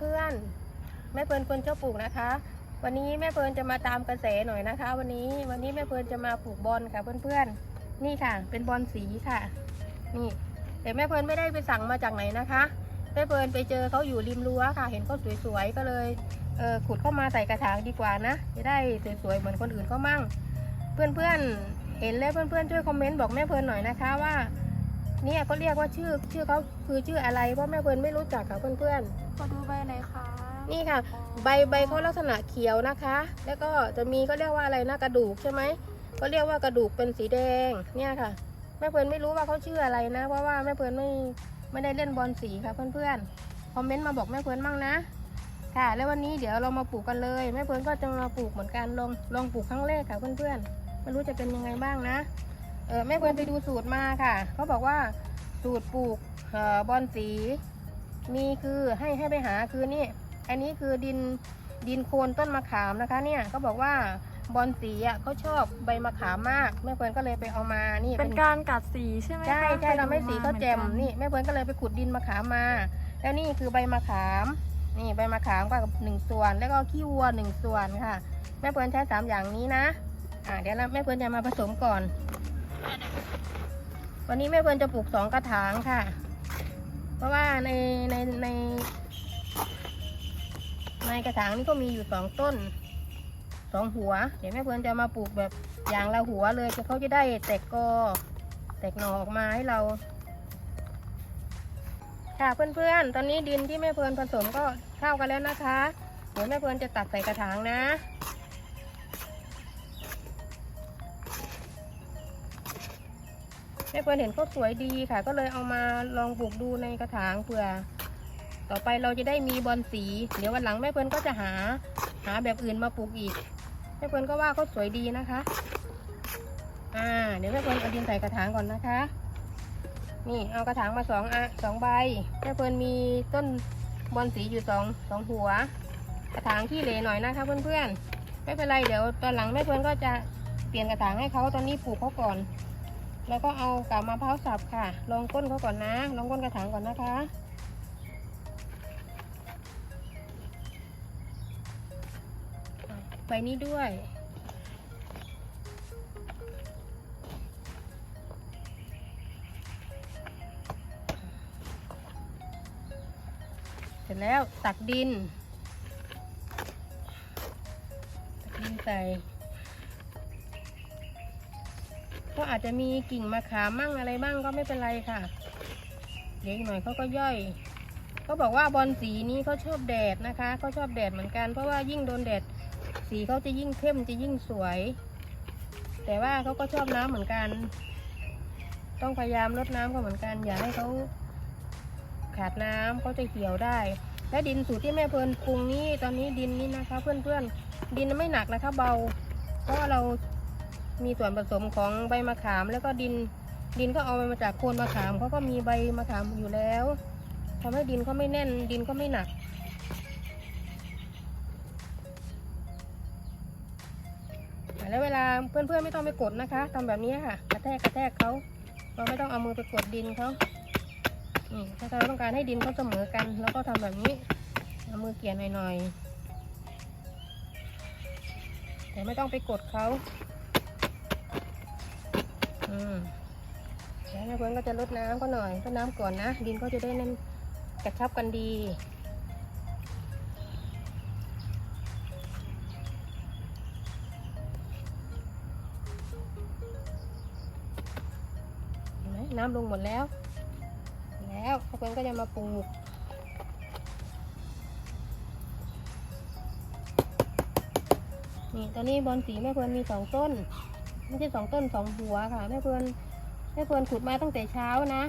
เพื่อนๆแม่เพิร์นคนชอบปลูกนะคะ วันนี้แม่เพิร์นจะมาตามกระแสหน่อยนะคะ วันนี้วันนี้แม่เพิร์นจะมาปลูกบอลค่ะเพื่อนๆ นี่ค่ะ เป็นบอลสีค่ะ นี่แต่แม่เพิร์นไม่ได้ไปสั่งมาจากไหนนะคะแม่เพิร์นไปเจอเขาอยู่ริมรั้วค่ะ เห็นเขาสวยๆก็เลยเออขุดเข้ามาใส่กระถางดีกว่านะจะได้สวยๆเหมือนคนอื่นเขามั่ง เพื่อนๆเห็นแล้วเพื่อนๆช่วยคอมเมนต์บอกแม่เพิร์นหน่อยนะคะว่า เนี่ยเขาเรียกว่าชื่อชื่อเขาคือชื่ออะไรเพราะแม่เพิร์นไม่รู้จักค่ะเพื่อนๆขอดูใบหน่อยค่ะนี่ค่ะ ใบใบเขาลักษณะเขียวนะคะ แล้วก็จะมีก็เรียกว่าอะไรนะกระดูกใช่ไหมก็เรียกว่ากระดูกเป็นสีแดงเนี่ยค่ะ แม่เพลินไม่รู้ว่าเขาชื่ออะไรนะ เพราะว่าแม่เพลินไม่ไม่ได้เล่นบอลสีค่ะเพื่อนๆคอมเมนต์มาบอกแม่เพลินมั่งนะ ค่ะ แล้ววันนี้เดี๋ยวเรามาปลูกกันเลยแม่เพลินก็จะมาปลูกเหมือนกันลองลองปลูกครั้งแรกค่ะเพื่อนๆไม่รู้จะเป็นยังไงบ้างนะ เออแม่เพลินไปดูสูตรมาค่ะเขาบอกว่าสูตรปลูกเอ่อบอลสี มีคือให้ให้ไปหาคือนี่อันนี้คือดินดินโคนต้นมะขามนะคะ เนี่ยเขาบอกว่าบอลสีอะเขาชอบใบมะขามมากแม่เพิร์นก็เลยไปเอามานี่เป็นการกัดสีใช่ไหมคะใช่ใช่ไปดูทำให้สีเขาแจ่มหอนกันนี่แม่เพิร์นก็เลยไปขุดดินมะขามมา แล้วนี่คือใบมะขาม นี่ใบมะขามกับหนึ่งส่วน แล้วก็ขี้วัวหนึ่งส่วนค่ะ แม่เพิร์นใช้สามอย่างนี้นะอ่าเดี๋ยวนะแม่เพิร์นจะมาผสมก่อน วันนี้แม่เพิร์นจะปลูกสองกระถางค่ะ เพราะว่าในในในในกระถางนี่ก็มีอยู่สองต้นสองหัว เดี๋ยวแม่เพื่อนจะมาปลูกแบบอย่างละหัวเลยจะเขาจะได้แตกกอแตกหน่อออกมาให้เรา ค่ะเพื่อนๆ ตอนนี้ดินที่แม่เพื่อนผสมก็เข้ากันแล้วนะคะ เดี๋ยวแม่เพื่อนจะตักใส่กระถางนะ ม่เพื่อนเห็นเขาสวยดีค่ะ ก็เลยเอามาลองปลูกดูในกระถางเผื่อ ต่อไปเราจะได้มีบอลสี เดี๋ยววันหลังแม่เพื่อนก็จะหาหาแบบอื่นมาปลูกอีกแม่เพื่อนก็ว่าเขาสวยดีนะคะ อ่า เดี๋ยวแม่เพื่อนเอาดินใส่กระถางก่อนนะคะ นี่เอากระถางมาสองอะสองใบแม่เพื่อนมีต้นบอลสีอยู่สองสองหัว กระถางที่เหลหน่อยนะคะเพื่อนๆไม่เป็นไรเดี๋ยวตอนหลังแม่เพื่อนก็จะเปลี่ยนกระถางให้เขาตอนนี้ปลูกเขาก่อน แล้วก็เอากาบมะพร้าวสับค่ะ ลงก้นเขาก่อนนะลงก้นกระถางก่อนนะคะ ไปนี้ด้วย เสร็จแล้วตักดิน ตักดินใส่ ก็อาจจะมีกิ่งมะขามมั่งอะไรบ้างก็ไม่เป็นไรค่ะ เดี๋ยวอีกหน่อยเขาก็ย่อยก็บอกว่าบอลสีนี้เขาชอบแดดนะคะเขาชอบแดดเหมือนกัน เพราะว่ายิ่งโดนแดดสีเขาจะยิ่งเข้มจะยิ่งสวย แต่ว่าเขาก็ชอบน้ำเหมือนกัน ต้องพยายามลดน้ำเขาเหมือนกัน อย่าให้เขาขาดน้ำเขาจะเหี่ยวได้ และดินสูตรที่แม่เพลินปรุงนี่ตอนนี้ดินนี่นะคะ เพื่อนๆดินไม่หนักนะคะเบา เพราะเรา มีส่วนผสมของใบมะขาม แล้วก็ดิน ดินก็เอามาจากโคนมะขามเขาก็มีใบมะขามอยู่แล้วทำให้ดินเขาไม่แน่น ดินก็ไม่หนัก แล้วเวลาเพื่อนๆไม่ต้องไปกดนะคะทำแบบนี้ค่ะ กระแทกกระแทกเขาเราไม่ต้องเอามือไปกดดินเขาถ้าเราต้องการให้ดินเขาเสมอกันเราก็ทำแบบนี้เอามือเกี่ยหน่อยๆแต่ไม่ต้องไปกดเขา อืมแล้วแม่เพื่อนก็จะลดน้ำเขาหน่อยลดน้ำก่อนนะ ดินเขาจะได้นั่นกระชับกันดีน้ำลงหมดแล้ว แล้วเพื่อนก็จะมาปลูกนี่ตอนนี้บอลสีแม่เพื่อนมีสองต้น ไม่ใช่สองต้นสองหัวค่ะแม่เพื่อนแม่เพื่อนขุดมาตั้งแต่เช้านะ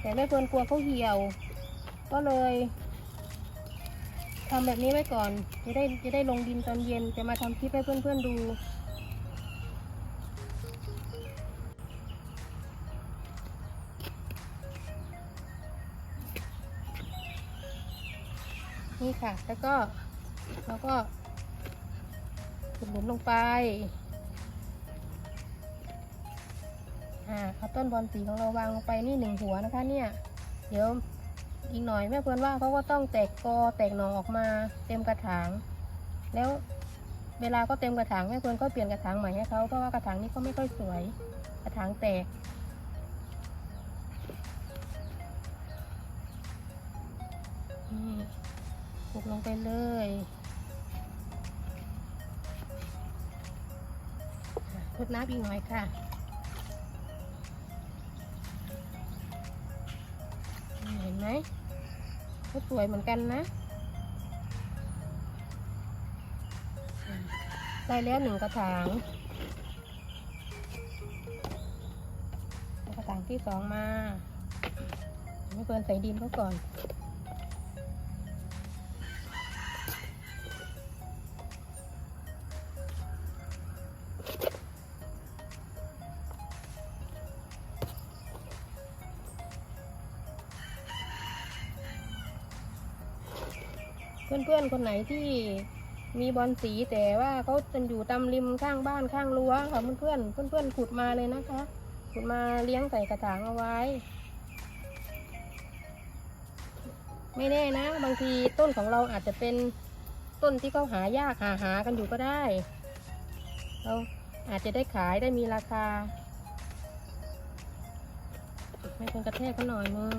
แต่แม่เพื่อนกลัวเขาเหี่ยว ก็เลยทำแบบนี้ไว้ก่อน จะได้จะได้ลงดินตอนเย็นจะมาทำคลิปให้เพื่อนๆดูนี่ค่ะ แล้วก็เราก็ขุดหลุมลงไป อ่าเอาต้นบอลสีของเราวางลงไปนี่หนึ่งหัวนะคะเนี่ย เดี๋ยวอีกหน่อยแม่เพื่อนว่าเขาก็ต้องแตกกอแตกหน่อออกมาเต็มกระถาง แล้วเวลาก็เต็มกระถางแม่เพื่อนก็เปลี่ยนกระถางใหม่ให้เขาเพราะว่ากระถางนี้ก็ไม่ค่อยสวย กระถางแตกนี่ปลูกลงไปเลยอะทดน้ำอีกหน่อยค่ะ เห็นไหมก็สวยเหมือนกันนะได้แล้วหนึ่งกระถางกระถางที่สองมาไม่เกินใส่ดินเขาก่อน เพื่อนๆคนไหนที่มีบอลสีแต่ว่าเขาจะอยู่ตามริมข้างบ้านข้างรั้วค่ะเพื่อนๆเพื่อนๆขุดมาเลยนะคะ ขุดมาเลี้ยงใส่กระถางเอาไว้ ไม่แน่นะ บางทีต้นของเราอาจจะเป็นต้นที่เขาหายากหาหากันอยู่ก็ได้ เราอาจจะได้ขายได้มีราคา ไม่เป็นกระแทกก็หน่อยนึง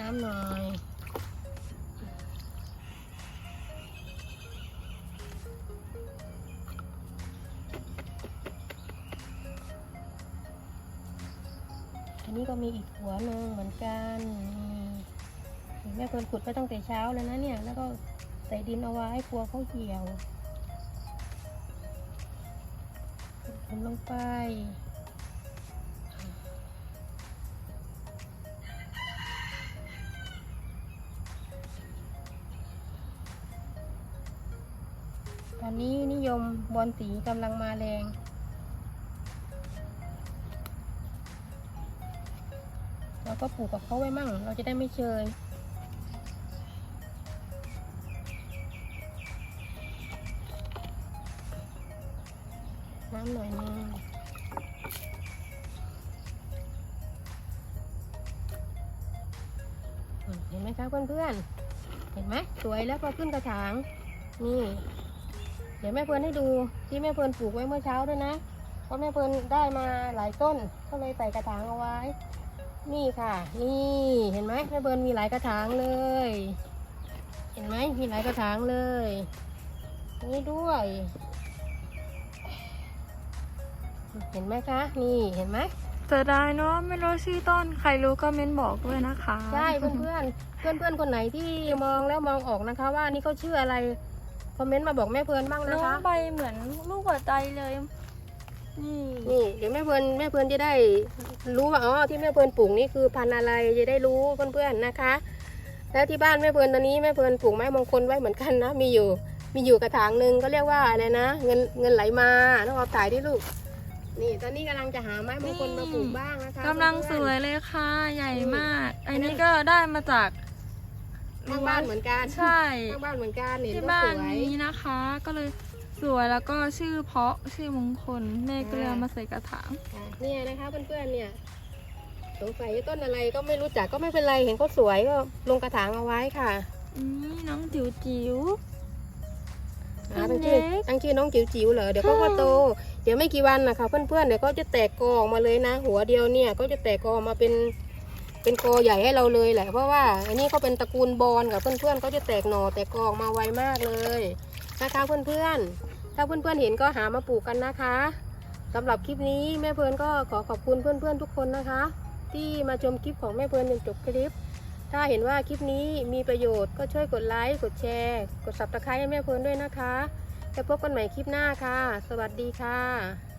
น้ำหน่อยอันนี้ก็มีอีกหัวหนึ่งเหมือนกันแม่เพิ่นขุดไปตั้งแต่เช้าเลยนะเนี่ย แล้วก็ใส่ดินเอาไว้กลัวเขาเหี่ยวขุดลงไป ตอนนี้นิยมบอลสีกำลังมาแรง เราก็ปลูกกับเขาไว้มั่ง เราจะได้ไม่เชยน้ำหน่อยนึงเห็นไหมคะเพื่อนๆ เห็นไหมสวยแล้วพอขึ้นกระถาง นี่ เดี๋ยวแม่เพลินให้ดูที่แม่เพลินปลูกไว้เมื่อเช้าด้วยนะ เพราะแม่เพลินได้มาหลายต้น ก็เลยใส่กระถางเอาไว้ นี่ค่ะ นี่เห็นไหมแม่เพลินมีหลายกระถางเลย เห็นไหมมีหลายกระถางเลย นี่ด้วย เห็นไหมคะ นี่เห็นไหมเสียดายเนาะไม่รู้ชื่อต้นใครรู้ก็เม้นบอกด้วยนะคะ ใช่เพื่อนเพื่อนเพื่อนเพื่อนๆคนไหนที่มองแล้วมองออกนะคะ ว่านี่เขาชื่ออะไร คอมเมนต์มาบอกแม่เพลินบ้างนะน้องคะ ใบเหมือนลูกหัวใจเลย นี่ นี่เดี๋ยวแม่เพลินแม่เพลินจะได้รู้ว่าอ๋อที่แม่เพลินปลูกนี่คือพันธุ์อะไรจะได้รู้เพื่อนๆนะคะ แล้วที่บ้านแม่เพลินตอนนี้แม่เพลินปลูกไม้มงคลไว้เหมือนกันนะมีอยู่มีอยู่กระถางหนึ่งก็เรียกว่าอะไรนะเงินเงินไหลมาต้องเอาถ่ายที่ลูก นี่ตอนนี้กำลังจะหาไม้มงคลมาปลูกบ้างนะคะกำลังสเพื่อนวยเลยค่ะ ใหญ่มาก อัอันนนี้นี้ก็ได้มาจากๆ ข้างบ้านเหมือนกันใช่ข้างบ้านเหมือนกันเห็นที่ก็บ้าสนวยนี้นะคะ ก็เลยสวยแล้วก็ชื่อเพราะชื่อมงคลแม่ก็เลยเอาอ่ามมาใส่กระถางอะเนี่ยนะคะเพื่อนๆเนี่ยสงสัยต้นอะไรก็ไม่รู้จักก็ไม่เป็นไรเห็นเขาสวยก็ลงกระถางเอาไว้ค่ะอืมน้องจิ๋วจิ๋วอ่าตั้งชื่อเล็กตั้งชื่อน้องจิ๋วจิ๋วเหรอเดี๋ยวเขาก็ค่ะโต เดี๋ยวไม่กี่วันนะคะเพื่อนๆเดี๋ยวก็จะแตกกอออกมาเลยนะ หัวเดียวเนี่ยก็จะแตกกอออกมาเป็น เป็นกอใหญ่ให้เราเลยแหละเพราะว่าอันนี้เขาเป็นตระกูลบอลกับเพื่อนๆก็จะแตกหน่อแตกกอออกมาไวมากเลยนะคะเพื่อนๆถ้าเพื่อนๆเห็นก็หามาปลูกกันนะคะสำหรับคลิปนี้แม่เพลินก็ขอขอบคุณเพื่อนๆทุกคนนะคะ ที่มาชมคลิปของแม่เพลินจนจบคลิป ถ้าเห็นว่าคลิปนี้มีประโยชน์ก็ช่วยกดไลค์กดแชร์ กด subscribe ให้แม่เพลินด้วยนะคะจะพบกันใหม่คลิปหน้าค่ะ สวัสดีค่ะ